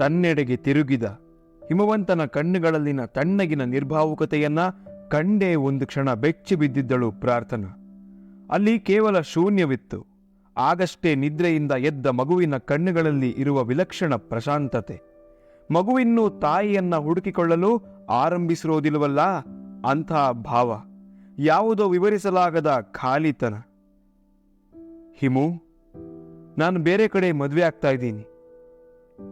ತನ್ನೆಡೆಗೆ ತಿರುಗಿದ. ಹಿಮವಂತನ ಕಣ್ಣುಗಳಲ್ಲಿನ ತಣ್ಣಗಿನ ನಿರ್ಭಾವುಕತೆಯನ್ನ ಕಂಡೇ ಒಂದು ಕ್ಷಣ ಬೆಚ್ಚಿ ಬಿದ್ದಿದ್ದಳು ಪ್ರಾರ್ಥನಾ. ಅಲ್ಲಿ ಕೇವಲ ಶೂನ್ಯವಿತ್ತು. ಆಗಷ್ಟೇ ನಿದ್ರೆಯಿಂದ ಎದ್ದ ಮಗುವಿನ ಕಣ್ಣುಗಳಲ್ಲಿ ಇರುವ ವಿಲಕ್ಷಣ ಪ್ರಶಾಂತತೆ. ಮಗುವಿನ್ನೂ ತಾಯಿಯನ್ನ ಹುಡುಕಿಕೊಳ್ಳಲು ಆರಂಭಿಸಿರೋದಿಲ್ವಲ್ಲ? ಅಂಥ ಭಾವ. ಯಾವುದೋ ವಿವರಿಸಲಾಗದ ಖಾಲಿತನ. ಹಿಮು, ನಾನು ಬೇರೆ ಕಡೆ ಮದುವೆ ಆಗ್ತಾ ಇದ್ದೀನಿ.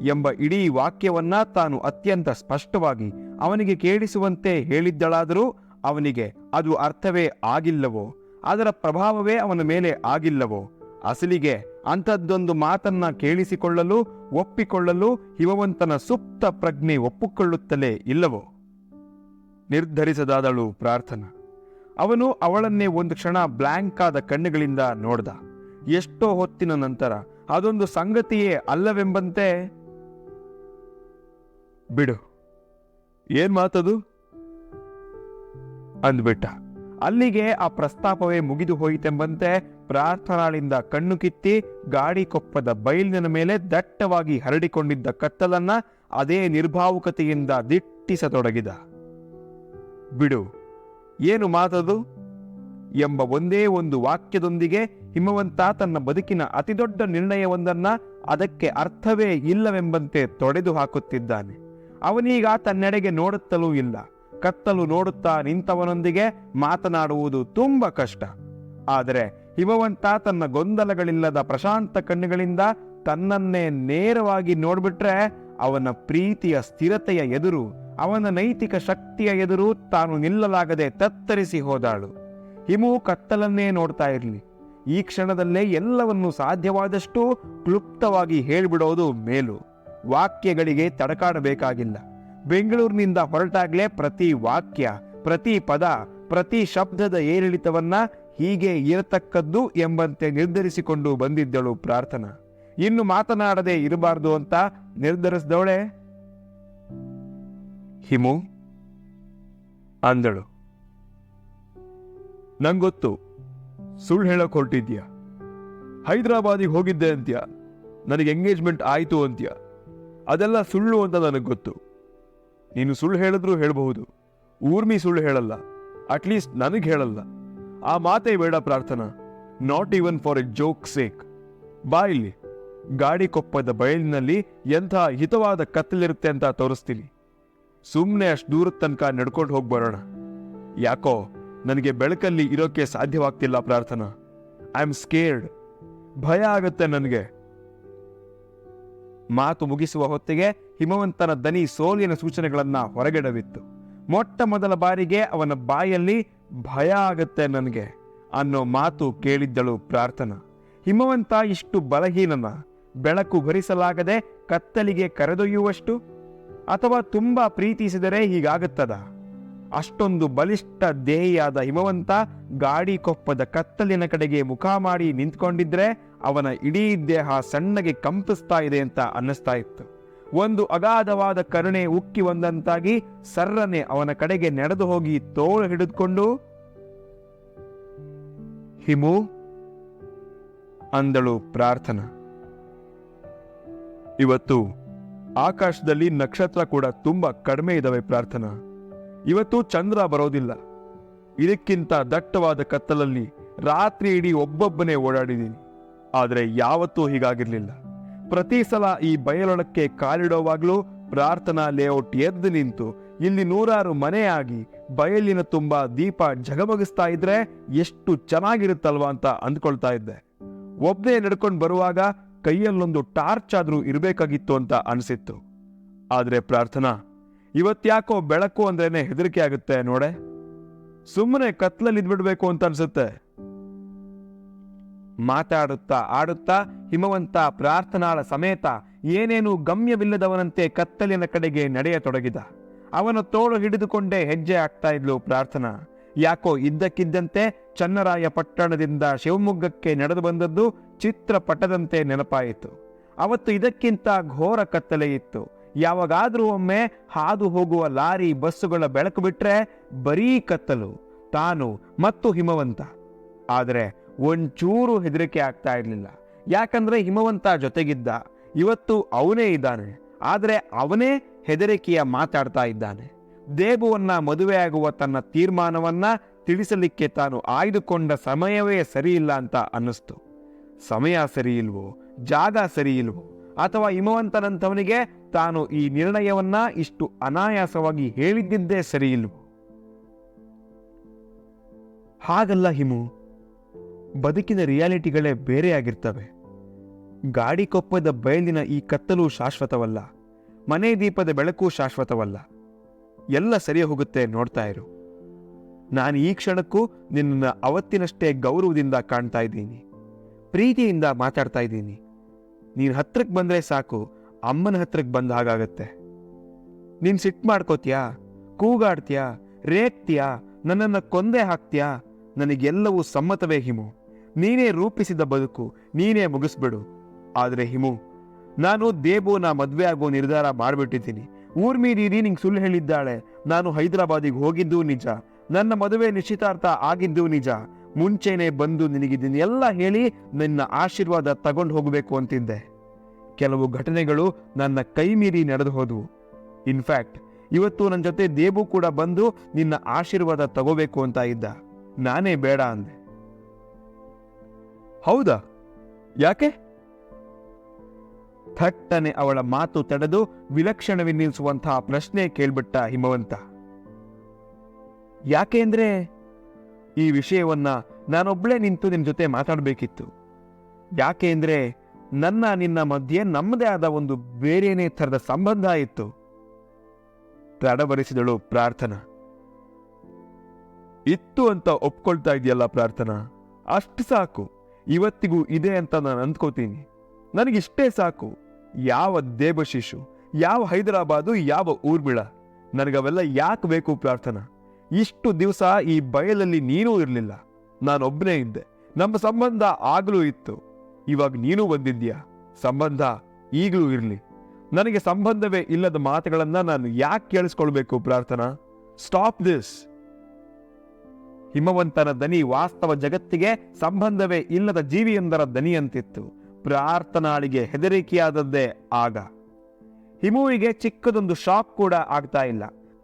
ಎಂಬ ಇಡೀ ವಾಕ್ಯವನ್ನ ತಾನು ಅತ್ಯಂತ ಸ್ಪಷ್ಟವಾಗಿ ಅವನಿಗೆ ಕೇಳಿಸುವಂತೆ ಹೇಳಿದ್ದಳಾದರೂ ಅವನಿಗೆ ಅದು ಅರ್ಥವೇ ಆಗಿಲ್ಲವೋ? ಅದರ ಪ್ರಭಾವವೇ ಅವನ ಮೇಲೆ ಆಗಿಲ್ಲವೋ? ಅಸಲಿಗೆ ಅಂಥದ್ದೊಂದು ಮಾತನ್ನ ಕೇಳಿಸಿಕೊಳ್ಳಲು, ಒಪ್ಪಿಕೊಳ್ಳಲು ಹಿಮವಂತನ ಸುಪ್ತ ಪ್ರಜ್ಞೆ ಒಪ್ಪಿಕೊಳ್ಳುತ್ತಲೇ ಇಲ್ಲವೋ? ನಿರ್ಧರಿಸದಾದಳು ಪ್ರಾರ್ಥನಾ. ಅವನು ಅವಳನ್ನೇ ಒಂದು ಕ್ಷಣ ಬ್ಲ್ಯಾಂಕ್ ಆದ ಕಣ್ಣುಗಳಿಂದ ನೋಡ್ದ. ಎಷ್ಟೋ ಹೊತ್ತಿನ ನಂತರ ಅದೊಂದು ಸಂಗತಿಯೇ ಅಲ್ಲವೆಂಬಂತೆ ಬಿಡು. ಏನ್ ಮಾತದು? ಅಂದ್ಬಿಟ್ಟ. ಅಲ್ಲಿಗೆ ಆ ಪ್ರಸ್ತಾಪವೇ ಮುಗಿದು ಹೋಯಿತೆಂಬಂತೆ ಪ್ರಾರ್ಥನಾಳಿಂದ ಕಣ್ಣು ಕಿತ್ತಿ ಗಾಡಿ ಕೊಪ್ಪದ ಬೈಲಿನ ಮೇಲೆ ದಟ್ಟವಾಗಿ ಹರಡಿಕೊಂಡಿದ್ದ ಕತ್ತಲನ್ನ ಅದೇ ನಿರ್ಭಾವುಕತೆಯಿಂದ ದಿಟ್ಟಿಸತೊಡಗಿದ. ಬಿಡು. ಏನು ಮಾತದು? ಎಂಬ ಒಂದೇ ಒಂದು ವಾಕ್ಯದೊಂದಿಗೆ ಹಿಮವಂತ ತನ್ನ ಬದುಕಿನ ಅತಿದೊಡ್ಡ ನಿರ್ಣಯವೊಂದನ್ನ ಅದಕ್ಕೆ ಅರ್ಥವೇ ಇಲ್ಲವೆಂಬಂತೆ ತೊಡೆದು ಹಾಕುತ್ತಿದ್ದಾನೆ ಅವನೀಗ ತನ್ನೆಡೆಗೆ ನೋಡುತ್ತಲೂ ಇಲ್ಲ. ಕತ್ತಲು ನೋಡುತ್ತಾ ನಿಂತವನೊಂದಿಗೆ ಮಾತನಾಡುವುದು ತುಂಬ ಕಷ್ಟ. ಆದರೆ ಹಿಮವಂತ ತನ್ನ ಗೊಂದಲಗಳಿಲ್ಲದ ಪ್ರಶಾಂತ ಕಣ್ಣುಗಳಿಂದ ತನ್ನನ್ನೇ ನೇರವಾಗಿ ನೋಡ್ಬಿಟ್ರೆ ಅವನ ಪ್ರೀತಿಯ ಸ್ಥಿರತೆಯ ಎದುರು, ಅವನ ನೈತಿಕ ಶಕ್ತಿಯ ಎದುರು ತಾನು ನಿಲ್ಲಲಾಗದೆ ತತ್ತರಿಸಿ ಹೋದಾಳು. ಹಿಮು ಕತ್ತಲನ್ನೇ ನೋಡ್ತಾ ಇರಲಿ. ಈ ಕ್ಷಣದಲ್ಲೇ ಎಲ್ಲವನ್ನು ಸಾಧ್ಯವಾದಷ್ಟು ಕ್ಲುಪ್ತವಾಗಿ ಹೇಳ್ಬಿಡೋದು ಮೇಲು. ವಾಕ್ಯಗಳಿಗೆ ತಡಕಾಡಬೇಕಾಗಿಲ್ಲ. ಬೆಂಗಳೂರಿನಿಂದ ಹೊರಟಾಗಲೇ ಪ್ರತಿ ವಾಕ್ಯ, ಪ್ರತಿ ಪದ, ಪ್ರತಿ ಶಬ್ದದ ಏರಿಳಿತವನ್ನ ಹೀಗೆ ಇರತಕ್ಕದ್ದು ಎಂಬಂತೆ ನಿರ್ಧರಿಸಿಕೊಂಡು ಬಂದಿದ್ದಳು ಪ್ರಾರ್ಥನಾ. ಇನ್ನು ಮಾತನಾಡದೆ ಇರಬಾರ್ದು ಅಂತ ನಿರ್ಧರಿಸಿದವಳೆ? ಹಿಮು, ಅಂದಳು. ನಂಗೊತ್ತು, ಸುಳ್ಳು ಹೇಳಕ್ ಹೊರಟಿದ್ಯಾ ಹೈದರಾಬಾದಿಗೆ ಹೋಗಿದ್ದೆ ಅಂತ್ಯ? ನನಗೆ ಎಂಗೇಜ್ಮೆಂಟ್ ಆಯಿತು ಅಂತ್ಯ? ಅದೆಲ್ಲ ಸುಳ್ಳು ಅಂತ ನನಗೆ ಗೊತ್ತು. ನೀನು ಸುಳ್ಳು ಹೇಳಿದ್ರೂ ಹೇಳಬಹುದು. ಊರ್ಮಿ ಸುಳ್ಳು ಹೇಳಲ್ಲ. ಅಟ್ಲೀಸ್ಟ್ ನನಗೆ ಹೇಳಲ್ಲ. ಆ ಮಾತೇ ಬೇಡ Prarthana. Not even for a joke sake ಬಾ ಇಲ್ಲಿ. ಗಾಡಿ ಕೊಪ್ಪದ ಬಯಲಿನಲ್ಲಿ ಎಂಥ ಹಿತವಾದ ಕತ್ತಲಿರುತ್ತೆ ಅಂತ ತೋರಿಸ್ತೀನಿ. ಸುಮ್ಮನೆ ಅಷ್ಟು ದೂರದ ತನಕ ನಡ್ಕೊಂಡು ಹೋಗಿ ಬರೋಣ. ಯಾಕೋ, ನನಗೆ ಬೆಳಕಲ್ಲಿ ಇರೋಕೆ ಸಾಧ್ಯವಾಗ್ತಿಲ್ಲ ಪ್ರಾರ್ಥನಾ. ಐ ಆಮ್ ಸ್ಕೇರ್ಡ್ ಭಯ ಆಗತ್ತೆ ನನಗೆ. ಮಾತು ಮುಗಿಸುವ ಹೊತ್ತಿಗೆ ಹಿಮವಂತನ ದನಿ ಸೋಲಿನ ಸೂಚನೆಗಳನ್ನ ಹೊರಗೆಡವಿತ್ತು. ಮೊಟ್ಟ ಮೊದಲ ಬಾರಿಗೆ ಅವನ ಬಾಯಲ್ಲಿ ಭಯ ಆಗತ್ತೆ ನನಗೆ ಅನ್ನೋ ಮಾತು ಕೇಳಿದ್ದಳು ಪ್ರಾರ್ಥನಾ. ಹಿಮವಂತ ಇಷ್ಟು ಬಲಹೀನನ, ಬೆಳಕು ಭರಿಸಲಾಗದೆ ಕತ್ತಲಿಗೆ ಕರೆದೊಯ್ಯುವಷ್ಟು ಅಥವಾ ತುಂಬಾ ಪ್ರೀತಿಸಿದರೆ ಹೀಗಾಗುತ್ತದ? ಅಷ್ಟೊಂದು ಬಲಿಷ್ಠ ದೇಹಿಯಾದ ಹಿಮವಂತ ಗಾಡಿ ಕೊಪ್ಪದ ಕತ್ತಲಿನ ಕಡೆಗೆ ಮುಖ ಮಾಡಿ ನಿಂತ್ಕೊಂಡಿದ್ರೆ ಅವನ ಇಡೀ ದೇಹ ಸಣ್ಣಗೆ ಕಂಪಿಸ್ತಾ ಇದೆ ಅಂತ ಅನ್ನಿಸ್ತಾ ಇತ್ತು. ಒಂದು ಅಗಾಧವಾದ ಕರುಣೆ ಉಕ್ಕಿ ಒಂದಂತಾಗಿ ಸರ್ರನೆ ಅವನ ಕಡೆಗೆ ನಡೆದು ಹೋಗಿ ತೋಳು ಹಿಡಿದುಕೊಂಡು, ಹಿಮು, ಅಂದಳು ಪ್ರಾರ್ಥನಾ. ಇವತ್ತು ಆಕಾಶದಲ್ಲಿ ನಕ್ಷತ್ರ ಕೂಡ ತುಂಬಾ ಕಡಿಮೆ ಇದಾವೆ ಪ್ರಾರ್ಥನಾ. ಇವತ್ತು ಚಂದ್ರ ಬರೋದಿಲ್ಲ. ಇದಕ್ಕಿಂತ ದಟ್ಟವಾದ ಕತ್ತಲಲ್ಲಿ ರಾತ್ರಿ ಇಡೀ ಒಬ್ಬೊಬ್ಬನೇ ಓಡಾಡಿದ್ದೀನಿ. ಆದರೆ ಯಾವತ್ತೂ ಹೀಗಾಗಿರಲಿಲ್ಲ. ಪ್ರತಿ ಸಲ ಈ ಬಯಲೊಳಕ್ಕೆ ಕಾಲಿಡೋವಾಗಲೂ ಪ್ರಾರ್ಥನಾ ಲೇಔಟ್ ಎದ್ದು ನಿಂತು ಇಲ್ಲಿ ನೂರಾರು ಮನೆಯಾಗಿ ಬಯಲಿನ ತುಂಬಾ ದೀಪ ಝಗಮಗಿಸ್ತಾ ಇದ್ರೆ ಎಷ್ಟು ಚೆನ್ನಾಗಿರುತ್ತಲ್ವಾ ಅಂತ ಅಂದ್ಕೊಳ್ತಾ ಇದ್ದೆ. ಒಬ್ಬನೇ ನಡ್ಕೊಂಡು ಬರುವಾಗ ಕೈಯಲ್ಲೊಂದು ಟಾರ್ಚ್ ಆದರೂ ಇರಬೇಕಾಗಿತ್ತು ಅಂತ ಅನಿಸಿತ್ತು. ಆದರೆ ಪ್ರಾರ್ಥನಾ ಇವತ್ಯಾಕೋ ಬೆಳಕು ಅಂದ್ರೇನೆ ಹೆದರಿಕೆ ಆಗುತ್ತೆ ನೋಡೆ. ಸುಮ್ಮನೆ ಕತ್ಲಲ್ಲಿ ಇದ್ಬಿಡ್ಬೇಕು ಅಂತ ಅನ್ಸುತ್ತೆ. ಮಾತಾಡುತ್ತಾ ಆಡುತ್ತಾ ಹಿಮವಂತ ಪ್ರಾರ್ಥನಾಳ ಸಮೇತ ಏನೇನು ಗಮ್ಯವಿಲ್ಲದವನಂತೆ ಕತ್ತಲಿನ ಕಡೆಗೆ ನಡೆಯತೊಡಗಿದ. ಅವನ ತೋಳು ಹಿಡಿದುಕೊಂಡೇ ಹೆಜ್ಜೆ ಆಗ್ತಾ ಇದ್ಲು ಪ್ರಾರ್ಥನಾ. ಯಾಕೋ ಇದ್ದಕ್ಕಿದ್ದಂತೆ ಚನ್ನರಾಯ ಪಟ್ಟಣದಿಂದ ಶಿವಮೊಗ್ಗಕ್ಕೆ ನಡೆದು ಬಂದದ್ದು ಚಿತ್ರಪಟದಂತೆ ನೆನಪಾಯಿತು. ಅವತ್ತು ಇದಕ್ಕಿಂತ ಘೋರ ಕತ್ತಲೆ ಇತ್ತು. ಯಾವಾಗಾದ್ರೂ ಒಮ್ಮೆ ಹಾದು ಹೋಗುವ ಲಾರಿ ಬಸ್ಸುಗಳ ಬೆಳಕು ಬಿಟ್ರೆ ಬರೀ ಕತ್ತಲು, ತಾನು ಮತ್ತು ಹಿಮವಂತ. ಆದರೆ ಒಂಚೂರು ಹೆದರಿಕೆ ಆಗ್ತಾ ಇರಲಿಲ್ಲ. ಯಾಕಂದರೆ ಹಿಮವಂತ ಜೊತೆಗಿದ್ದ. ಇವತ್ತು ಅವನೇ ಇದ್ದಾನೆ. ಆದರೆ ಅವನೇ ಹೆದರಿಕೆಯ ಮಾತಾಡ್ತಾ ಇದ್ದಾನೆ. ದೇಬುವನ್ನ ಮದುವೆಯಾಗುವ ತನ್ನ ತೀರ್ಮಾನವನ್ನ ತಿಳಿಸಲಿಕ್ಕೆ ತಾನು ಆಯ್ದುಕೊಂಡ ಸಮಯವೇ ಸರಿಯಿಲ್ಲ ಅಂತ ಅನ್ನಿಸ್ತು. ಸಮಯ ಸರಿಯಿಲ್ವೋ? ಜಾಗ ಸರಿಯಿಲ್ವೋ? ಅಥವಾ ಹಿಮವಂತನಂಥವನಿಗೆ ತಾನು ಈ ನಿರ್ಣಯವನ್ನ ಇಷ್ಟು ಅನಾಯಾಸವಾಗಿ ಹೇಳಿದ್ದಿದ್ದೇ ಸರಿಯಿಲ್ವೋ? ಹಾಗಲ್ಲ ಹಿಮು. ಬದುಕಿನ ರಿಯಾಲಿಟಿಗಳೇ ಬೇರೆಯಾಗಿರ್ತವೆ. ಗಾಡಿ ಕೊಪ್ಪದ ಬಯಲಿನ ಈ ಕತ್ತಲು ಶಾಶ್ವತವಲ್ಲ. ಮನೆ ದೀಪದ ಬೆಳಕು ಶಾಶ್ವತವಲ್ಲ. ಎಲ್ಲ ಸರಿ ಹೋಗುತ್ತೆ ನೋಡ್ತಾ ಇರು. ನಾನು ಈ ಕ್ಷಣಕ್ಕೂ ನಿನ್ನ ಅವತ್ತಿನಷ್ಟೇ ಗೌರವದಿಂದ ಕಾಣ್ತಾ ಇದ್ದೀನಿ. ಪ್ರೀತಿಯಿಂದ ಮಾತಾಡ್ತಾ ಇದ್ದೀನಿ. ನೀನು ಹತ್ರಕ್ಕೆ ಬಂದರೆ ಸಾಕು, ಅಮ್ಮನ ಹತ್ರಕ್ಕೆ ಬಂದ ಹಾಗಾಗತ್ತೆ. ನೀನು ಸಿಟ್ಟು ಮಾಡ್ಕೋತೀಯಾ? ಕೂಗಾಡ್ತೀಯಾ? ರೇಗ್ತೀಯಾ ನನ್ನನ್ನು ಕೊಂದೆ ಹಾಕ್ತೀಯಾ? ನನಗೆಲ್ಲವೂ ಸಮ್ಮತವೇ ಹಿಮು. ನೀನೇ ರೂಪಿಸಿದ ಬದುಕು ನೀನೇ ಮುಗಿಸ್ಬಿಡು. ಆದರೆ ಹಿಮು, ನಾನು ದೇಬುನ ಮದುವೆ ಆಗೋ ನಿರ್ಧಾರ ಮಾಡಿಬಿಟ್ಟಿದ್ದೀನಿ. ಊರ್ಮೀರೀರಿ ನಿಂಗೆ ಸುಳ್ಳು ಹೇಳಿದ್ದಾಳೆ. ನಾನು ಹೈದರಾಬಾದಿಗೆ ಹೋಗಿದ್ದು ನಿಜ. ನನ್ನ ಮದುವೆ ನಿಶ್ಚಿತಾರ್ಥ ಆಗಿದ್ದು ನಿಜ. ಮುಂಚೆನೆ ಬಂದು ನಿನಗಿದನ್ನೆಲ್ಲ ಹೇಳಿ ನಿನ್ನ ಆಶೀರ್ವಾದ ತಗೊಂಡು ಹೋಗಬೇಕು ಅಂತಿದ್ದೆ. ಕೆಲವು ಘಟನೆಗಳು ನನ್ನ ಕೈ ಮೀರಿ ನಡೆದು ಹೋದವು. ಇನ್ಫ್ಯಾಕ್ಟ್ ಇವತ್ತು ನನ್ನ ಜೊತೆ ದೇಬು ಕೂಡ ಬಂದು ನಿನ್ನ ಆಶೀರ್ವಾದ ತಗೋಬೇಕು ಅಂತ ಇದ್ದ. ನಾನೇ ಬೇಡ ಅಂದೆ. ಹೌದಾ? ಯಾಕೆ? ಥಟ್ಟನೆ ಅವಳ ಮಾತು ತಡೆದು ವಿಲಕ್ಷಣವೆನ್ನಿಸುವಂತಹ ಪ್ರಶ್ನೆ ಕೇಳ್ಬಿಟ್ಟ ಹಿಮವಂತ. ಯಾಕೆ ಅಂದ್ರೆ, ಈ ವಿಷಯವನ್ನ ನಾನೊಬ್ಳೇ ನಿಂತು ನಿನ್ ಜೊತೆ ಮಾತಾಡಬೇಕಿತ್ತು. ಯಾಕೆ ಅಂದ್ರೆ, ನನ್ನ ನಿನ್ನ ಮಧ್ಯೆ ನಮ್ಮದೇ ಆದ ಒಂದು ಬೇರೆನೇ ಥರದ ಸಂಬಂಧ ಇತ್ತು. ತಡಬರಿಸಿದಳು ಪ್ರಾರ್ಥನಾ. ಇತ್ತು ಅಂತ ಒಪ್ಕೊಳ್ತಾ ಇದೆಯಲ್ಲ ಪ್ರಾರ್ಥನಾ? ಅಷ್ಟು ಸಾಕು. ಇವತ್ತಿಗೂ ಇದೆ ಅಂತ ನಾನು ಅಂದ್ಕೋತೀನಿ. ನನಗಿಷ್ಟೇ ಸಾಕು. ಯಾವ ದೇವಶಿಶು ಯಾವ ಹೈದರಾಬಾದು, ಯಾವ ಊರ್ಮಿಳ, ನನಗವೆಲ್ಲ ಯಾಕೆ ಬೇಕು ಪ್ರಾರ್ಥನಾ? ಇಷ್ಟು ದಿವಸ ಈ ಬಯಲಲ್ಲಿ ನೀನೂ ಇರಲಿಲ್ಲ. ನಾನೊಬ್ಬನೇ ಇದ್ದೆ. ನಮ್ಮ ಸಂಬಂಧ ಆಗಲೂ ಇತ್ತು. ಇವಾಗ ನೀನು ಬಂದಿದ್ಯಾ ಸಂಬಂಧ ಈಗಲೂ ಇರಲಿ. ನನಗೆ ಸಂಬಂಧವೇ ಇಲ್ಲದ ಮಾತುಗಳನ್ನು ನಾನು ಯಾಕೆ ಕೇಳಿಸ್ಕೊಳ್ಬೇಕು ಪ್ರಾರ್ಥನಾ? ಸ್ಟಾಪ್ ದಿಸ್ ಹಿಮವಂತನ ದನಿ ವಾಸ್ತವ ಜಗತ್ತಿಗೆ ಸಂಬಂಧವೇ ಇಲ್ಲದ ಜೀವಿಯೊಂದರ ದನಿಯಂತಿತ್ತು. ಪ್ರಾರ್ಥನಾಳಿಗೆ ಹೆದರಿಕೆಯಾದದ್ದೇ ಆಗ. ಹಿಮುವಿಗೆ ಚಿಕ್ಕದೊಂದು ಶಾಕ್ ಕೂಡ ಆಗ್ತಾ ಇಲ್ಲ.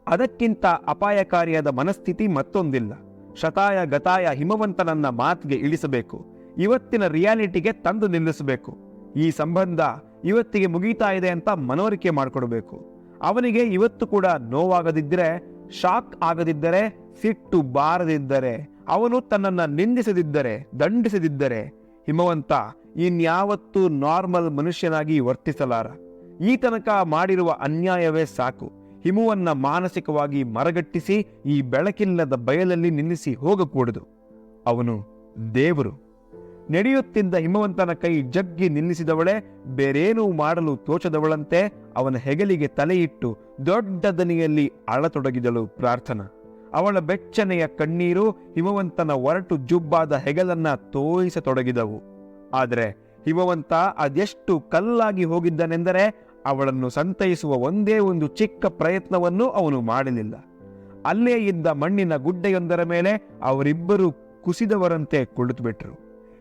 ಅದಕ್ಕಿಂತ ಅಪಾಯಕಾರಿಯಾದ ಮನಸ್ಥಿತಿ ಮತ್ತೊಂದಿಲ್ಲ. ಶತಾಯ ಗತಾಯ ಹಿಮವಂತನನ್ನ ಮಾತಿಗೆ ಇಳಿಸಬೇಕು. ಇವತ್ತಿನ ರಿಯಾಲಿಟಿಗೆ ತಂದು ನಿಲ್ಲಿಸಬೇಕು. ಈ ಸಂಬಂಧ ಇವತ್ತಿಗೆ ಮುಗಿತಾ ಇದೆ ಅಂತ ಮನವರಿಕೆ ಮಾಡಿಕೊಡ್ಬೇಕು. ಅವನಿಗೆ ಇವತ್ತು ಕೂಡ ನೋವಾಗದಿದ್ದರೆ ಶಾಕ್ ಆಗದಿದ್ದರೆ ಸಿಟ್ಟು ಬಾರದಿದ್ದರೆ, ಅವನು ತನ್ನನ್ನ ನಿಂದಿಸದಿದ್ದರೆ, ದಂಡಿಸದಿದ್ದರೆ, ಹಿಮವಂತ ಇನ್ಯಾವತ್ತೂ ನಾರ್ಮಲ್ ಮನುಷ್ಯನಾಗಿ ವರ್ತಿಸಲಾರ. ಈ ತನಕ ಮಾಡಿರುವ ಅನ್ಯಾಯವೇ ಸಾಕು. ಹಿಮುವನ್ನ ಮಾನಸಿಕವಾಗಿ ಮರಗಟ್ಟಿಸಿ ಈ ಬೆಳಕಿಲ್ಲದ ಬಯಲಲ್ಲಿ ನಿಲ್ಲಿಸಿ ಹೋಗಕೂಡದು. ಅವನು ದೇವರು. ನಡೆಯುತ್ತಿದ್ದ ಹಿಮವಂತನ ಕೈ ಜಗ್ಗಿ ನಿಲ್ಲಿಸಿದವಳೆ, ಬೇರೇನೂ ಮಾಡಲು ತೋಚದವಳಂತೆ ಅವನ ಹೆಗಲಿಗೆ ತಲೆಯಿಟ್ಟು ದೊಡ್ಡ ದನಿಯಲ್ಲಿ ಅಳತೊಡಗಿದಳು ಪ್ರಾರ್ಥನಾ. ಅವಳ ಬೆಚ್ಚನೆಯ ಕಣ್ಣೀರು ಹಿಮವಂತನ ಒರಟು ಜುಬ್ಬಾದ ಹೆಗಲನ್ನ ತೋರಿಸತೊಡಗಿದವು ಆದರೆ ಹಿಮವಂತ ಅದೆಷ್ಟು ಕಲ್ಲಾಗಿ ಹೋಗಿದ್ದನೆಂದರೆ ಅವಳನ್ನು ಸಂತೈಸುವ ಒಂದೇ ಒಂದು ಚಿಕ್ಕ ಪ್ರಯತ್ನವನ್ನು ಅವನು ಮಾಡಲಿಲ್ಲ. ಅಲ್ಲೇ ಇದ್ದ ಮಣ್ಣಿನ ಗುಡ್ಡೆಯೊಂದರ ಮೇಲೆ ಅವರಿಬ್ಬರು ಕುಸಿದವರಂತೆ ಕುಳಿತುಬಿಟ್ರು.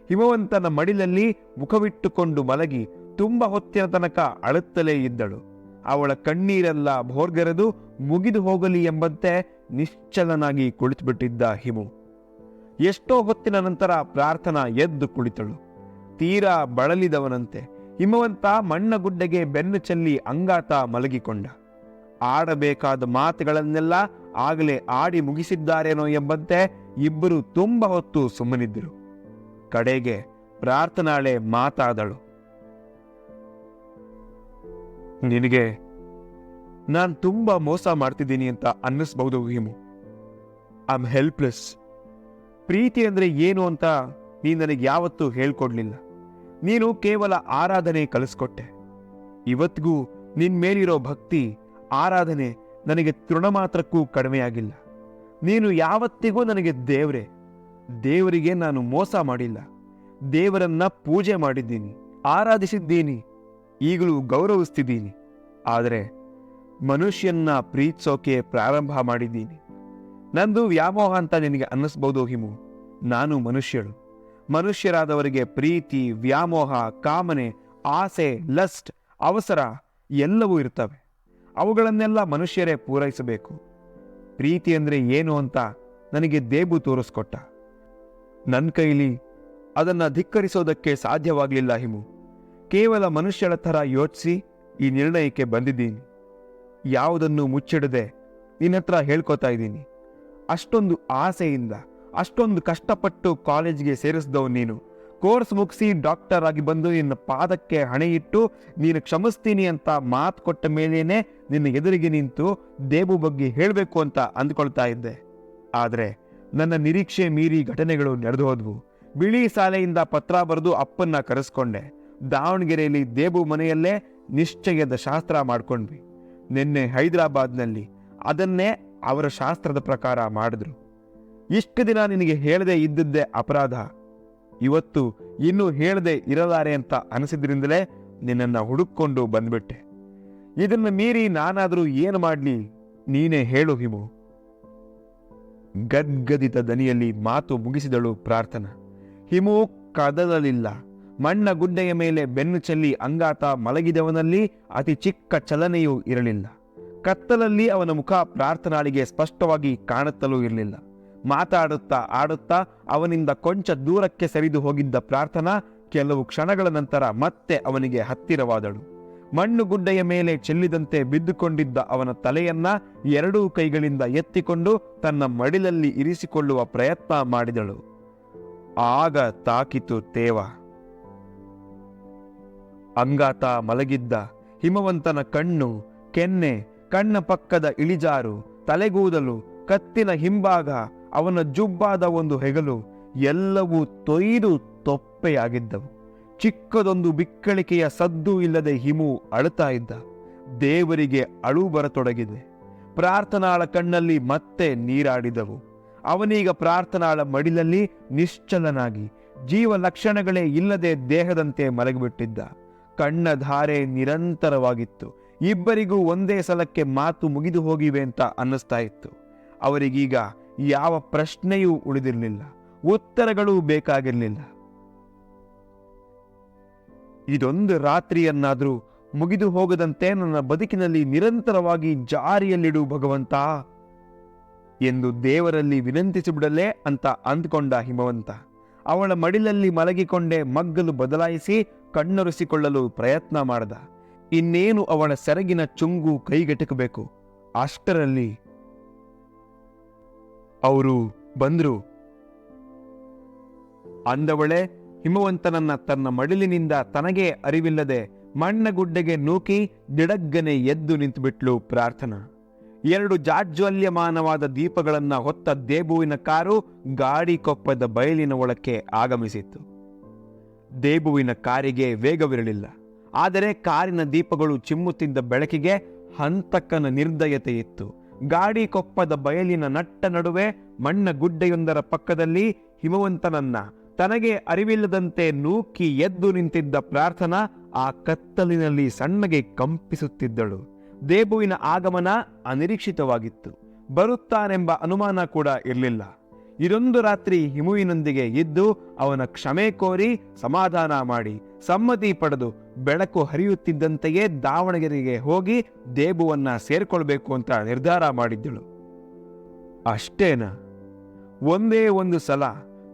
ಹಿಮವಂತನ ಮಡಿಲಲ್ಲಿ ಮುಖವಿಟ್ಟುಕೊಂಡು ಮಲಗಿ ತುಂಬ ಹೊತ್ತಿನ ತನಕ ಅಳುತ್ತಲೇ ಇದ್ದಳು. ಅವಳ ಕಣ್ಣೀರೆಲ್ಲ ಭೋರ್ಗರೆದು ಮುಗಿದು ಹೋಗಲಿ ಎಂಬಂತೆ ನಿಶ್ಚಲನಾಗಿ ಕುಳಿತುಬಿಟ್ಟಿದ್ದ ಹಿಮು. ಎಷ್ಟೋ ಹೊತ್ತಿನ ನಂತರ ಪ್ರಾರ್ಥನಾ ಎದ್ದು ಕುಳಿತಳು. ತೀರಾ ಬಳಲಿದವನಂತೆ ಹಿಮವಂತ ಮಣ್ಣಗುಡ್ಡೆಗೆ ಬೆನ್ನು ಚೆಲ್ಲಿ ಅಂಗಾತ ಮಲಗಿಕೊಂಡ. ಆಡಬೇಕಾದ ಮಾತುಗಳನ್ನೆಲ್ಲ ಆಗಲೇ ಆಡಿ ಮುಗಿಸಿದ್ದಾರೇನೋ ಎಂಬಂತೆ ಇಬ್ಬರು ತುಂಬ ಹೊತ್ತು ಸುಮ್ಮನಿದ್ದರು. ಕಡೆಗೆ ಪ್ರಾರ್ಥನಾಳೆ ಮಾತಾದಳು. ನಿನಗೆ ನಾನು ತುಂಬಾ ಮೋಸ ಮಾಡ್ತಿದ್ದೀನಿ ಅಂತ ಅನ್ನಿಸ್ಬಹುದು ಹಿಮು ಐ ಆಮ್ ಹೆಲ್ಪ್ಲೆಸ್ ಪ್ರೀತಿ ಅಂದ್ರೆ ಏನು ಅಂತ ನೀನು ನನಗೆ ಯಾವತ್ತೂ ಹೇಳ್ಕೊಡ್ಲಿಲ್ಲ. ನೀನು ಕೇವಲ ಆರಾಧನೆ ಕಲಿಸ್ಕೊಟ್ಟೆ. ಇವತ್ತಿಗೂ ನಿನ್ನ ಮೇಲಿರೋ ಭಕ್ತಿ, ಆರಾಧನೆ ನನಗೆ ತೃಣ ಮಾತ್ರಕ್ಕೂ ಕಡಿಮೆಯಾಗಿಲ್ಲ. ನೀನು ಯಾವತ್ತಿಗೂ ನನಗೆ ದೇವರೇ. ದೇವರಿಗೆ ನಾನು ಮೋಸ ಮಾಡಿಲ್ಲ. ದೇವರನ್ನ ಪೂಜೆ ಮಾಡಿದ್ದೀನಿ, ಆರಾಧಿಸಿದ್ದೀನಿ, ಈಗಲೂ ಗೌರವಿಸ್ತಿದ್ದೀನಿ. ಆದರೆ ಮನುಷ್ಯನ್ನ ಪ್ರೀತಿಸೋಕೆ ಪ್ರಾರಂಭ ಮಾಡಿದ್ದೀನಿ. ನಂದು ವ್ಯಾಮೋಹ ಅಂತ ನಿನಗೆ ಅನ್ನಿಸ್ಬೋದು ಹಿಮು? ನಾನು ಮನುಷ್ಯಳು. ಮನುಷ್ಯರಾದವರಿಗೆ ಪ್ರೀತಿ, ವ್ಯಾಮೋಹ, ಕಾಮನೆ, ಆಸೆ, ಲಸ್ಟ್, ಅವಸರ ಎಲ್ಲವೂ ಇರ್ತವೆ. ಅವುಗಳನ್ನೆಲ್ಲ ಮನುಷ್ಯರೇ ಪೂರೈಸಬೇಕು. ಪ್ರೀತಿ ಅಂದರೆ ಏನು ಅಂತ ನನಗೆ ದೇಬು ತೋರಿಸ್ಕೊಟ್ಟ. ನನ್ನ ಕೈಲಿ ಅದನ್ನು ಧಿಕ್ಕರಿಸೋದಕ್ಕೆ ಸಾಧ್ಯವಾಗಲಿಲ್ಲ ಹಿಮು. ಕೇವಲ ಮನುಷ್ಯಳ ಥರ ಯೋಚಿಸಿ ಈ ನಿರ್ಣಯಕ್ಕೆ ಬಂದಿದ್ದೀನಿ. ಯಾವುದನ್ನು ಮುಚ್ಚಿಡದೆ ನಿನ್ನ ಹತ್ರ ಹೇಳ್ಕೊತಾ ಇದ್ದೀನಿ. ಅಷ್ಟೊಂದು ಆಸೆಯಿಂದ, ಅಷ್ಟೊಂದು ಕಷ್ಟಪಟ್ಟು ಕಾಲೇಜ್ಗೆ ಸೇರಿಸಿದವು ನೀನು. ಕೋರ್ಸ್ ಮುಗಿಸಿ ಡಾಕ್ಟರ್ ಆಗಿ ಬಂದು ನಿನ್ನ ಪಾದಕ್ಕೆ ಹಣೆಯಿಟ್ಟು ನೀನು ಕ್ಷಮಿಸ್ತೀನಿ ಅಂತ ಮಾತು ಕೊಟ್ಟ ಮೇಲೇನೆ ನಿನ್ನ ಎದುರಿಗೆ ನಿಂತು ದೇಬು ಬಗ್ಗೆ ಹೇಳಬೇಕು ಅಂತ ಅಂದ್ಕೊಳ್ತಾ ಇದ್ದೆ. ಆದರೆ ನನ್ನ ನಿರೀಕ್ಷೆ ಮೀರಿ ಘಟನೆಗಳು ನಡೆದು ಹೋದ್ವು. ಬಿಳಿ ಸಾಲೆಯಿಂದ ಪತ್ರ ಬರೆದು ಅಪ್ಪನ್ನ ಕರೆಸ್ಕೊಂಡೆ. ದಾವಣಗೆರೆಯಲ್ಲಿ ದೇಬು ಮನೆಯಲ್ಲೇ ನಿಶ್ಚಯದ ಶಾಸ್ತ್ರ ಮಾಡ್ಕೊಂಡ್ವಿ. ನಿನ್ನೆ ಹೈದರಾಬಾದ್ನಲ್ಲಿ ಅದನ್ನೇ ಅವರ ಶಾಸ್ತ್ರದ ಪ್ರಕಾರ ಮಾಡಿದ್ರು. ಇಷ್ಟು ದಿನ ನಿನಗೆ ಹೇಳದೆ ಇದ್ದದ್ದೇ ಅಪರಾಧ. ಇವತ್ತು ಇನ್ನೂ ಹೇಳದೆ ಇರಲಾರೆ ಅಂತ ಅನಿಸಿದ್ರಿಂದಲೇ ನಿನ್ನನ್ನು ಹುಡುಕೊಂಡು ಬಂದ್ಬಿಟ್ಟೆ. ಇದನ್ನು ಮೀರಿ ನಾನಾದರೂ ಏನು ಮಾಡಲಿ? ನೀನೇ ಹೇಳು ಹಿಮು. ಗದ್ಗದಿತ ದನಿಯಲ್ಲಿ ಮಾತು ಮುಗಿಸಿದಳು ಪ್ರಾರ್ಥನಾ. ಹಿಮು ಕದಲಲಿಲ್ಲ. ಮಣ್ಣ ಗುಡ್ಡೆಯ ಮೇಲೆ ಬೆನ್ನು ಚೆಲ್ಲಿ ಅಂಗಾತ ಮಲಗಿದವನಲ್ಲಿ ಅತಿ ಚಿಕ್ಕ ಚಲನೆಯೂ ಇರಲಿಲ್ಲ. ಕತ್ತಲಲ್ಲಿ ಅವನ ಮುಖ ಪ್ರಾರ್ಥನಾಳಿಗೆ ಸ್ಪಷ್ಟವಾಗಿ ಕಾಣುತ್ತಲೂ ಇರಲಿಲ್ಲ. ಮಾತಾಡುತ್ತಾ ಆಡುತ್ತಾ ಅವನಿಂದ ಕೊಂಚ ದೂರಕ್ಕೆ ಸರಿದು ಹೋಗಿದ್ದ ಪ್ರಾರ್ಥನಾ ಕೆಲವು ಕ್ಷಣಗಳ ನಂತರ ಮತ್ತೆ ಅವನಿಗೆ ಹತ್ತಿರವಾದಳು. ಮಣ್ಣು ಗುಡ್ಡೆಯ ಮೇಲೆ ಚೆಲ್ಲಿದಂತೆ ಬಿದ್ದುಕೊಂಡಿದ್ದ ಅವನ ತಲೆಯನ್ನ ಎರಡೂ ಕೈಗಳಿಂದ ಎತ್ತಿಕೊಂಡು ತನ್ನ ಮಡಿಲಲ್ಲಿ ಇರಿಸಿಕೊಳ್ಳುವ ಪ್ರಯತ್ನ ಮಾಡಿದಳು. ಆಗ ತಾಕಿತು ತೇವ. ಅಂಗಾತ ಮಲಗಿದ್ದ ಹಿಮವಂತನ ಕಣ್ಣು, ಕೆನ್ನೆ, ಕಣ್ಣ ಪಕ್ಕದ ಇಳಿಜಾರು, ತಲೆಗೂದಲು, ಕತ್ತಿನ ಹಿಂಭಾಗ, ಅವನ ಜುಬ್ಬಾದ ಒಂದು ಹೆಗಲು, ಎಲ್ಲವೂ ತೊಯ್ದು ತೊಪ್ಪೆಯಾಗಿದ್ದವು. ಚಿಕ್ಕದೊಂದು ಬಿಕ್ಕಳಿಕೆಯ ಸದ್ದು ಇಲ್ಲದೆ ಹಿಮು ಅಳುತ್ತಾ ಇದ್ದ. ದೇವರಿಗೆ ಅಳು ಬರತೊಡಗಿದೆ. ಪ್ರಾರ್ಥನಾಳ ಕಣ್ಣಲ್ಲಿ ಮತ್ತೆ ನೀರಾಡಿದವು. ಅವನೀಗ ಪ್ರಾರ್ಥನಾಳ ಮಡಿಲಲ್ಲಿ ನಿಶ್ಚಲನಾಗಿ ಜೀವ ಲಕ್ಷಣಗಳೇ ಇಲ್ಲದೆ ದೇಹದಂತೆ ಮಲಗಿಬಿಟ್ಟಿದ್ದ. ಕಣ್ಣ ಧಾರೆ ನಿರಂತರವಾಗಿತ್ತು. ಇಬ್ಬರಿಗೂ ಒಂದೇ ಸಲಕ್ಕೆ ಮಾತು ಮುಗಿದು ಹೋಗಿವೆ ಅಂತ ಅನ್ನಿಸ್ತಾ ಇತ್ತು. ಅವರಿಗೀಗ ಯಾವ ಪ್ರಶ್ನೆಯೂ ಉಳಿದಿರಲಿಲ್ಲ. ಉತ್ತರಗಳೂ ಬೇಕಾಗಿರಲಿಲ್ಲ. ಇದೊಂದು ರಾತ್ರಿಯನ್ನಾದರೂ ಮುಗಿದು ಹೋಗದಂತೆ ನನ್ನ ಬದುಕಿನಲ್ಲಿ ನಿರಂತರವಾಗಿ ಜಾರಿಯಲ್ಲಿಡು ಭಗವಂತ ಎಂದು ದೇವರಲ್ಲಿ ವಿನಂತಿಸಿಬಿಡಲೇ ಅಂತ ಅಂದ್ಕೊಂಡ ಹಿಮವಂತ. ಅವಳ ಮಡಿಲಲ್ಲಿ ಮಲಗಿಕೊಂಡೇ ಮಗ್ಗಲು ಬದಲಾಯಿಸಿ ಕಣ್ಣೊರೆಸಿಕೊಳ್ಳಲು ಪ್ರಯತ್ನ ಮಾಡ್ದ. ಇನ್ನೇನು ಅವಳ ಸೆರಗಿನ ಚುಂಗು ಕೈಗೆಟಕಬೇಕು. ಅಷ್ಟರಲ್ಲಿ ಅವರು ಬಂದ್ರು. ಅಂದವಳೆ, ಹಿಮವಂತನನ್ನ ತನ್ನ ಮಡಿಲಿನಿಂದ ತನಗೇ ಅರಿವಿಲ್ಲದೆ ಮಣ್ಣಗುಡ್ಡೆಗೆ ನೂಕಿ ದಿಡಗ್ಗನೆ ಎದ್ದು ನಿಂತುಬಿಟ್ಲು ಪ್ರಾರ್ಥನಾ. ಎರಡು ಜಾಜ್ವಲ್ಯಮಾನವಾದ ದೀಪಗಳನ್ನ ಹೊತ್ತ ದೇಬುವಿನ ಕಾರು ಗಾಡಿ ಕೊಪ್ಪದ ಬಯಲಿನ ಒಳಕ್ಕೆ ಆಗಮಿಸಿತ್ತು. ದೇಬುವಿನ ಕಾರಿಗೆ ವೇಗವಿರಲಿಲ್ಲ. ಆದರೆ ಕಾರಿನ ದೀಪಗಳು ಚಿಮ್ಮುತ್ತಿದ್ದ ಬೆಳಕಿಗೆ ಹಂತಕನ ನಿರ್ದಯತೆ ಇತ್ತು ಗಾಡಿ ಕೊಪ್ಪದ ಬಯಲಿನ ನಟ್ಟ ನಡುವೆ ಮಣ್ಣ ಗುಡ್ಡೆಯೊಂದರ ಪಕ್ಕದಲ್ಲಿ ಹಿಮವಂತನನ್ನ ತನಗೆ ಅರಿವಿಲ್ಲದಂತೆ ನೂಕಿ ಎದ್ದು ನಿಂತಿದ್ದ ಪ್ರಾರ್ಥನಾ ಆ ಕತ್ತಲಿನಲ್ಲಿ ಸಣ್ಣಗೆ ಕಂಪಿಸುತ್ತಿದ್ದಳು. ದೇಬುವಿನ ಆಗಮನ ಅನಿರೀಕ್ಷಿತವಾಗಿತ್ತು. ಬರುತ್ತಾನೆಂಬ ಅನುಮಾನ ಕೂಡ ಇರಲಿಲ್ಲ. ಇದೊಂದು ರಾತ್ರಿ ಹಿಮುವಿನೊಂದಿಗೆ ಇದ್ದು ಅವನ ಕ್ಷಮೆ ಕೋರಿ ಸಮಾಧಾನ ಮಾಡಿ ಸಮ್ಮತಿ ಪಡೆದು ಬೆಳಕು ಹರಿಯುತ್ತಿದ್ದಂತೆಯೇ ದಾವಣಗೆರೆಗೆ ಹೋಗಿ ದೇಬುವನ್ನ ಸೇರ್ಕೊಳ್ಬೇಕು ಅಂತ ನಿರ್ಧಾರ ಮಾಡಿದ್ದಳು. ಅಷ್ಟೇನ? ಒಂದೇ ಒಂದು ಸಲ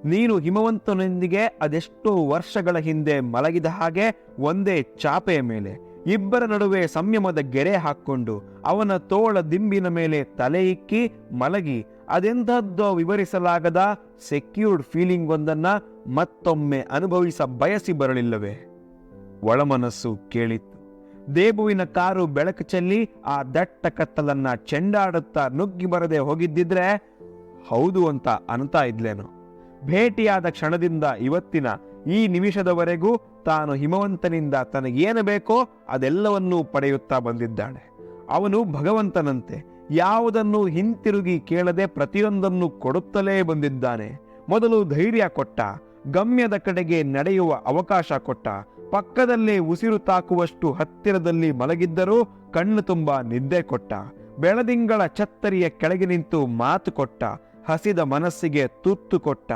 ನೀನು ಹಿಮವಂತನೊಂದಿಗೆ ಅದೆಷ್ಟೋ ವರ್ಷಗಳ ಹಿಂದೆ ಮಲಗಿದ ಹಾಗೆ ಒಂದೇ ಚಾಪೆಯ ಮೇಲೆ, ಇಬ್ಬರ ನಡುವೆ ಸಂಯಮದ ಗೆರೆ ಹಾಕ್ಕೊಂಡು ಅವನ ತೋಳ ದಿಂಬಿನ ಮೇಲೆ ತಲೆ ಇಕ್ಕಿ ಮಲಗಿ ಅದೆಂಥದ್ದೋ ವಿವರಿಸಲಾಗದ ಸೆಕ್ಯೂರ್ಡ್ ಫೀಲಿಂಗ್ ಒಂದನ್ನು ಮತ್ತೊಮ್ಮೆ ಅನುಭವಿಸ ಬಯಸಿ ಬರಲಿಲ್ಲವೇ? ಒಳಮನಸ್ಸು ಕೇಳಿತ್ತು. ದೇಬುವಿನ ಕಾರು ಬೆಳಕು ಚೆಲ್ಲಿ ಆ ದಟ್ಟ ಕತ್ತಲನ್ನ ಚೆಂಡಾಡುತ್ತಾ ನುಗ್ಗಿ ಬರದೆ ಹೋಗಿದ್ದಿದ್ರೆ ಹೌದು ಅಂತ ಅನ್ತಾ ಇದ್ಲೇನು. ಭೇಟಿಯಾದ ಕ್ಷಣದಿಂದ ಇವತ್ತಿನ ಈ ನಿಮಿಷದವರೆಗೂ ತಾನು ಹಿಮವಂತನಿಂದ ತನಗೇನು ಬೇಕೋ ಅದೆಲ್ಲವನ್ನೂ ಪಡೆಯುತ್ತಾ ಬಂದಿದ್ದಾಳೆ. ಅವನು ಭಗವಂತನಂತೆ. ಯಾವುದನ್ನು ಹಿಂತಿರುಗಿ ಕೇಳದೆ ಪ್ರತಿಯೊಂದನ್ನು ಕೊಡುತ್ತಲೇ ಬಂದಿದ್ದಾನೆ. ಮೊದಲು ಧೈರ್ಯ ಕೊಟ್ಟ, ಗಮ್ಯದ ಕಡೆಗೆ ನಡೆಯುವ ಅವಕಾಶ ಕೊಟ್ಟ, ಪಕ್ಕದಲ್ಲೇ ಉಸಿರು ತಾಕುವಷ್ಟು ಹತ್ತಿರದಲ್ಲಿ ಮಲಗಿದ್ದರೂ ಕಣ್ಣು ತುಂಬ ನಿದ್ದೆ ಕೊಟ್ಟ, ಬೆಳದಿಂಗಳ ಛತ್ತರಿಯ ಕೆಳಗೆ ನಿಂತು ಮಾತು ಕೊಟ್ಟ, ಹಸಿದ ಮನಸ್ಸಿಗೆ ತುತ್ತು ಕೊಟ್ಟ,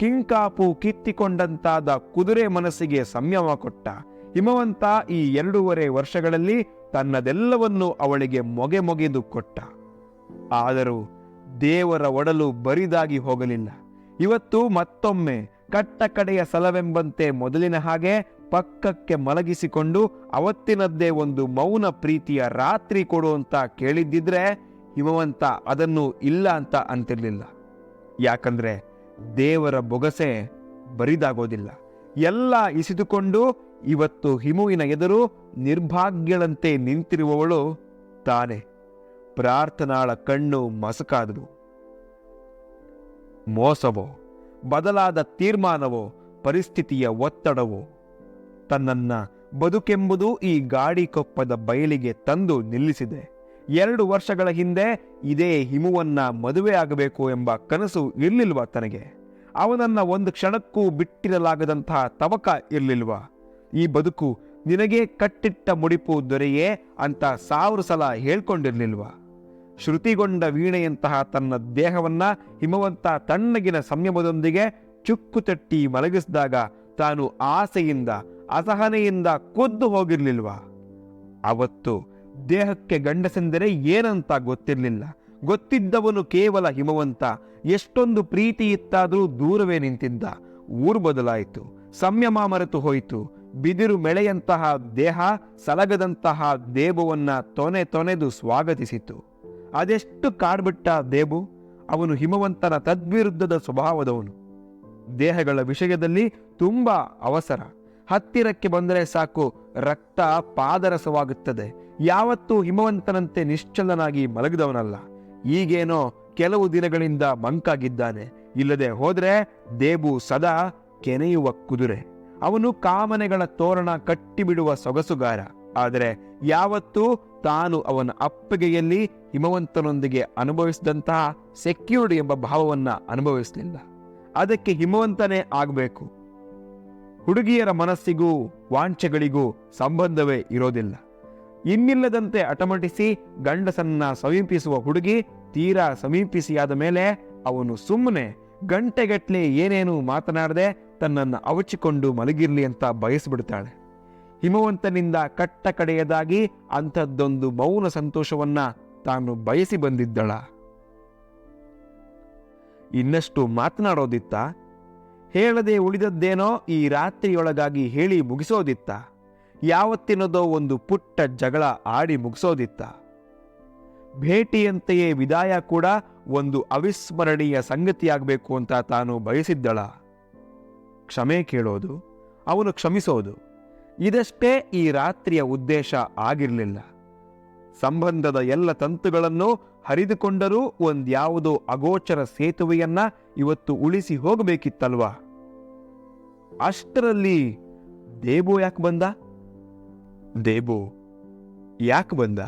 ಕಿಂಕಾಪು ಕಿತ್ತಿಕೊಂಡಂತಾದ ಕುದುರೆ ಮನಸ್ಸಿಗೆ ಸಂಯಮ ಕೊಟ್ಟ. ಹಿಮವಂತ ಈ ಎರಡೂವರೆ ವರ್ಷಗಳಲ್ಲಿ ತನ್ನದೆಲ್ಲವನ್ನು ಅವಳಿಗೆ ಮೊಗೆ ಮೊಗೆದು ಕೊಟ್ಟ. ಆದರೂ ದೇವರ ಒಡಲು ಬರಿದಾಗಿ ಹೋಗಲಿಲ್ಲ. ಇವತ್ತು ಮತ್ತೊಮ್ಮೆ ಕಟ್ಟ ಕಡೆಯ ಸಲವೆಂಬಂತೆ ಮೊದಲಿನ ಹಾಗೆ ಪಕ್ಕಕ್ಕೆ ಮಲಗಿಸಿಕೊಂಡು ಅವತ್ತಿನದ್ದೇ ಒಂದು ಮೌನ ಪ್ರೀತಿಯ ರಾತ್ರಿ ಕೊಡು ಅಂತ ಕೇಳಿದ್ದಿದ್ರೆ ಹಿಮವಂತ ಅದನ್ನು ಇಲ್ಲ ಅಂತ ಅಂತಿರಲಿಲ್ಲ. ಯಾಕಂದ್ರೆ ದೇವರ ಬೊಗಸೆ ಬರಿದಾಗೋದಿಲ್ಲ. ಎಲ್ಲ ಇಸಿದುಕೊಂಡು ಇವತ್ತು ಹಿಮುವಿನ ಎದುರು ನಿರ್ಭಾಗ್ಯಳಂತೆ ನಿಂತಿರುವವಳು ತಾನೆ. ಪ್ರಾರ್ಥನಾಳ ಕಣ್ಣು ಮಸಕಾದವು. ಮೋಸವೋ, ಬದಲಾದ ತೀರ್ಮಾನವೋ, ಪರಿಸ್ಥಿತಿಯ ಒತ್ತಡವೋ, ತನ್ನನ್ನ ಬದುಕೆಂಬುದು ಈ ಗಾಡಿ ಕೊಪ್ಪದ ಬಯಲಿಗೆ ತಂದು ನಿಲ್ಲಿಸಿದೆ. ಎರಡು ವರ್ಷಗಳ ಹಿಂದೆ ಇದೇ ಹಿಮುವನ್ನ ಮದುವೆ ಆಗಬೇಕು ಎಂಬ ಕನಸು ಇರ್ಲಿಲ್ವ ತನಗೆ? ಅವನನ್ನ ಒಂದು ಕ್ಷಣಕ್ಕೂ ಬಿಟ್ಟಿರಲಾಗದಂತಹ ತವಕ ಇರ್ಲಿಲ್ವಾ? ಈ ಬದುಕು ನಿನಗೆ ಕಟ್ಟಿಟ್ಟ ಮುಡಿಪು ದೊರೆಯೇ ಅಂತ ಸಾವಿರ ಸಲ ಹೇಳ್ಕೊಂಡಿರ್ಲಿಲ್ವಾ? ಶ್ರುತಿಗೊಂಡ ವೀಣೆಯಂತಹ ತನ್ನ ದೇಹವನ್ನ ಹಿಮವಂತ ತಣ್ಣಗಿನ ಸಂಯಮದೊಂದಿಗೆ ಚುಕ್ಕು ತಟ್ಟಿ ಮಲಗಿಸಿದಾಗ ತಾನು ಆಸೆಯಿಂದ, ಅಸಹನೆಯಿಂದ ಕೊದ್ದು ಹೋಗಿರ್ಲಿಲ್ವಾ? ಅವತ್ತು ದೇಹಕ್ಕೆ ಗಂಡಸೆಂದರೆ ಏನಂತ ಗೊತ್ತಿರಲಿಲ್ಲ. ಗೊತ್ತಿದ್ದವನು ಕೇವಲ ಹಿಮವಂತ, ಎಷ್ಟೊಂದು ಪ್ರೀತಿ ಇತ್ತಾದರೂ ದೂರವೇ ನಿಂತಿದ್ದ. ಊರು ಬದಲಾಯಿತು, ಸಂಯಮ ಮರೆತು ಹೋಯಿತು ಬಿದಿರು ಮೆಳೆಯಂತಹ ದೇಹ ಸಲಗದಂತಹ ದೇಬುವನ್ನ ತೊನೆ ತೊನೆದು ಸ್ವಾಗತಿಸಿತು. ಅದೆಷ್ಟು ಕಾಡ್ಬಿಟ್ಟ ದೇಬು? ಅವನು ಹಿಮವಂತನ ತದ್ವಿರುದ್ಧದ ಸ್ವಭಾವದವನು. ದೇಹಗಳ ವಿಷಯದಲ್ಲಿ ತುಂಬ ಅವಸರ. ಹತ್ತಿರಕ್ಕೆ ಬಂದರೆ ಸಾಕು, ರಕ್ತ ಪಾದರಸವಾಗುತ್ತದೆ. ಯಾವತ್ತೂ ಹಿಮವಂತನಂತೆ ನಿಶ್ಚಲನಾಗಿ ಮಲಗಿದವನಲ್ಲ. ಈಗೇನೋ ಕೆಲವು ದಿನಗಳಿಂದ ಮಂಕಾಗಿದ್ದಾನೆ. ಇಲ್ಲದೆ ಹೋದರೆ ದೇಬು ಸದಾ ಕೆನೆಯುವ ಕುದುರೆ. ಅವನು ಕಾಮನೆಗಳ ತೋರಣ ಕಟ್ಟಿಬಿಡುವ ಸೊಗಸುಗಾರ. ಆದರೆ ಯಾವತ್ತೂ ತಾನು ಅವನ ಅಪ್ಪಗೆಯಲ್ಲಿ ಹಿಮವಂತನೊಂದಿಗೆ ಅನುಭವಿಸಿದಂತಹ ಸೆಕ್ಯೂರ್ಡ್ ಎಂಬ ಭಾವವನ್ನ ಅನುಭವಿಸಲಿಲ್ಲ. ಅದಕ್ಕೆ ಹಿಮವಂತನೇ ಆಗಬೇಕು. ಹುಡುಗಿಯರ ಮನಸ್ಸಿಗೂ ವಾಂಛೆಗಳಿಗೂ ಸಂಬಂಧವೇ ಇರೋದಿಲ್ಲ. ಇನ್ನಿಲ್ಲದಂತೆ ಅಟಮಟಿಸಿ ಗಂಡಸನ್ನ ಸಮೀಪಿಸುವ ಹುಡುಗಿ ತೀರಾ ಸಮೀಪಿಸಿಯಾದ ಮೇಲೆ ಅವನು ಸುಮ್ಮನೆ ಗಂಟೆಗಟ್ಲೆ ಏನೇನು ಮಾತನಾಡದೆ ತನ್ನನ್ನು ಅವಚಿಕೊಂಡು ಮಲಗಿರ್ಲಿ ಅಂತ ಬಯಸಿಬಿಡ್ತಾಳೆ ಹಿಮವಂತನಿಂದ ಕಟ್ಟ ಕಡೆಯದಾಗಿ ಅಂಥದ್ದೊಂದು ಮೌನ ಸಂತೋಷವನ್ನ ತಾನು ಬಯಸಿ ಬಂದಿದ್ದಳ. ಇನ್ನಷ್ಟು ಮಾತನಾಡೋದಿತ್ತ? ಹೇಳದೆ ಉಳಿದದ್ದೇನೋ ಈ ರಾತ್ರಿಯೊಳಗಾಗಿ ಹೇಳಿ ಮುಗಿಸೋದಿತ್ತ? ಯಾವತ್ತಿನದೋ ಒಂದು ಪುಟ್ಟ ಜಗಳ ಆಡಿ ಮುಗಿಸೋದಿತ್ತ? ಭೇಟಿಯಂತೆಯೇ ವಿದಾಯ ಕೂಡ ಒಂದು ಅವಿಸ್ಮರಣೀಯ ಸಂಗತಿಯಾಗಬೇಕು ಅಂತ ತಾನು ಬಯಸಿದ್ದಳ. ಕ್ಷಮೆ ಕೇಳೋದು, ಅವನು ಕ್ಷಮಿಸೋದು. ಇದಷ್ಟೇ ಈ ರಾತ್ರಿಯ ಉದ್ದೇಶ ಆಗಿರಲಿಲ್ಲ. ಸಂಬಂಧದ ಎಲ್ಲ ತಂತುಗಳನ್ನು ಹರಿದುಕೊಂಡರೂ ಒಂದ್ಯಾವುದೋ ಅಗೋಚರ ಸೇತುವೆಯನ್ನ ಇವತ್ತು ಉಳಿಸಿ ಹೋಗಬೇಕಿತ್ತಲ್ವಾ? ಅಷ್ಟರಲ್ಲಿ ದೇಬು ಯಾಕೆ ಬಂದ? ದೇಬು ಯಾಕೆ ಬಂದ?